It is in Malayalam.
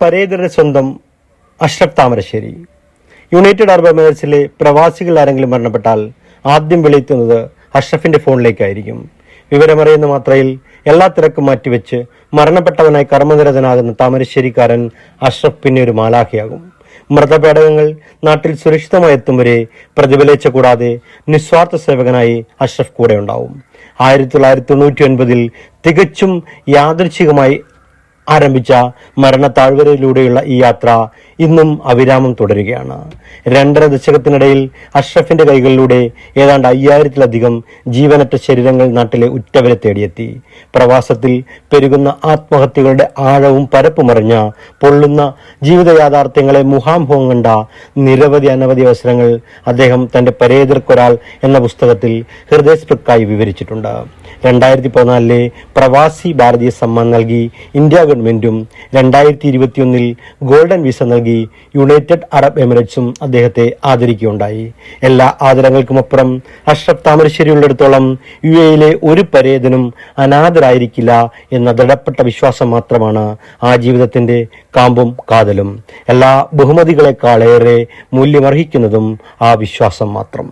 പരേതരുടെ സ്വന്തം അഷ്റഫ് താമരശ്ശേരി. യുണൈറ്റഡ് അറബ് എമിറേറ്റ്സിലെ പ്രവാസികൾ ആരെങ്കിലും മരണപ്പെട്ടാൽ ആദ്യം വിളിയെത്തുന്നത് അഷ്റഫിന്റെ ഫോണിലേക്കായിരിക്കും. വിവരമറിയുന്ന മാത്രയിൽ എല്ലാ തിരക്കും മാറ്റിവെച്ച് മരണപ്പെട്ടവനായി കർമ്മനിരതനാകുന്ന താമരശ്ശേരിക്കാരൻ അഷ്റഫ് പിന്നെ ഒരു മാലാഖയാകും. മൃതപേടകങ്ങൾ നാട്ടിൽ സുരക്ഷിതമായി എത്തും വരെ പ്രതിഫലിച്ച കൂടാതെ നിസ്വാർത്ഥ സേവകനായി അഷ്റഫ് കൂടെ ഉണ്ടാവും ആയിരത്തി തൊള്ളായിരത്തി തൊണ്ണൂറ്റി ഒൻപതിൽ തികച്ചും യാദൃച്ഛികമായി ആരംഭിച്ച മരണ താഴ്വരയിലൂടെയുള്ള ഈ യാത്ര ഇന്നും അവിരാമം തുടരുകയാണ്. രണ്ടര ദശകത്തിനിടയിൽ അഷ്റഫിന്റെ കൈകളിലൂടെ ഏതാണ്ട് അയ്യായിരത്തിലധികം ജീവനറ്റ ശരീരങ്ങൾ നാട്ടിലെ ഉറ്റവരെ തേടിയെത്തി. പ്രവാസത്തിൽ പെരുകുന്ന ആത്മഹത്യകളുടെ ആഴവും പരപ്പുമറിഞ്ഞ പൊള്ളുന്ന ജീവിത യാഥാർത്ഥ്യങ്ങളെ മുഹാമുഖം കണ്ട നിരവധി അനവധി അവസരങ്ങൾ അദ്ദേഹം തന്റെ പരേതർക്കൊരാൾ എന്ന പുസ്തകത്തിൽ ഹൃദയസ്പൃക്കായി വിവരിച്ചിട്ടുണ്ട്. രണ്ടായിരത്തി പതിനാലിലെ പ്രവാസി ഭാരതീയ സമ്മാൻ നൽകി ഇന്ത്യ ഗവൺമെന്റും രണ്ടായിരത്തി ഇരുപത്തിയൊന്നിൽ ഗോൾഡൻ വിസ നൽകി യുണൈറ്റഡ് അറബ് എമിറേറ്റ്സും അദ്ദേഹത്തെ ആദരിക്കുകയുണ്ടായി. എല്ലാ ആദരങ്ങൾക്കുമപ്പുറം അഷ്റഫ് താമരശ്ശേരി ഉള്ളിടത്തോളം യു എയിലെ ഒരു പരേതനും അനാഥരായിരിക്കില്ല എന്ന ദൃഢപ്പെട്ട വിശ്വാസം മാത്രമാണ് ആ ജീവിതത്തിന്റെ കാമ്പും കാതലും. എല്ലാ ബഹുമതികളെക്കാളേറെ മൂല്യമർഹിക്കുന്നതും ആ വിശ്വാസം മാത്രം.